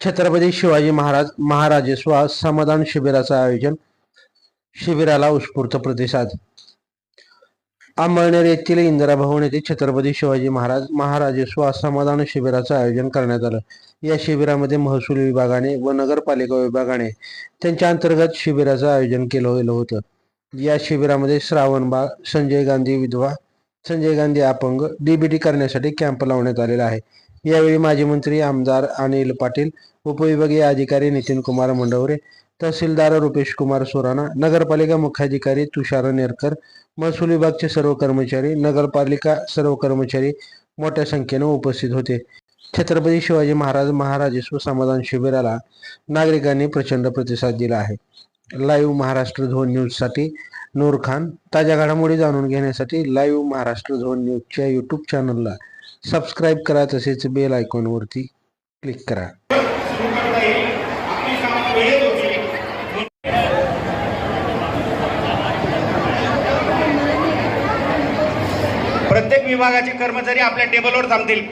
छत्रपती शिवाजी महाराज महाराजेस्वा समाधान शिबिराचं आयोजन शिबिराला उत्स्फूर्त प्रतिसाद. अंमळनेर येथील इंदिरा भवन येथे छत्रपती शिवाजी महाराज महाराजेस्वा समाधान शिबिराचं आयोजन करण्यात आलं. या शिबिरामध्ये महसूल विभागाने व नगरपालिका विभागाने त्यांच्या अंतर्गत शिबिराचं आयोजन केलं गेलं होतं. या शिबिरामध्ये श्रावणबाग संजय गांधी विधवा संजय गांधी अपंग डीबीटी करण्यासाठी कॅम्प लावण्यात आलेला आहे. यावेळी माजी मंत्री आमदार अनिल पाटील उपविभागीय अधिकारी नितीन कुमार मंडवरे तहसीलदार रुपेश कुमार सोराना नगरपालिका मुख्याधिकारी तुषार नेरकर महसूल विभागचे सर्व कर्मचारी नगरपालिका सर्व कर्मचारी मोठ्या संख्येने उपस्थित होते. छत्रपती शिवाजी महाराज महाराजेश्वर समाधान शिबिराला नागरिकांनी प्रचंड प्रतिसाद दिला आहे. लाईव्ह महाराष्ट्र झोन न्यूजसाठी नूर खान. ताज्या घडामोडी जाणून घेण्यासाठी लाईव्ह महाराष्ट्र झोन न्यूजच्या यूट्यूब चॅनलला सबस्क्राईब करा तसेच बेल आयकॉनवरती क्लिक करा. प्रत्येक विभागाचे कर्मचारी आपल्या टेबलवर थांबतील.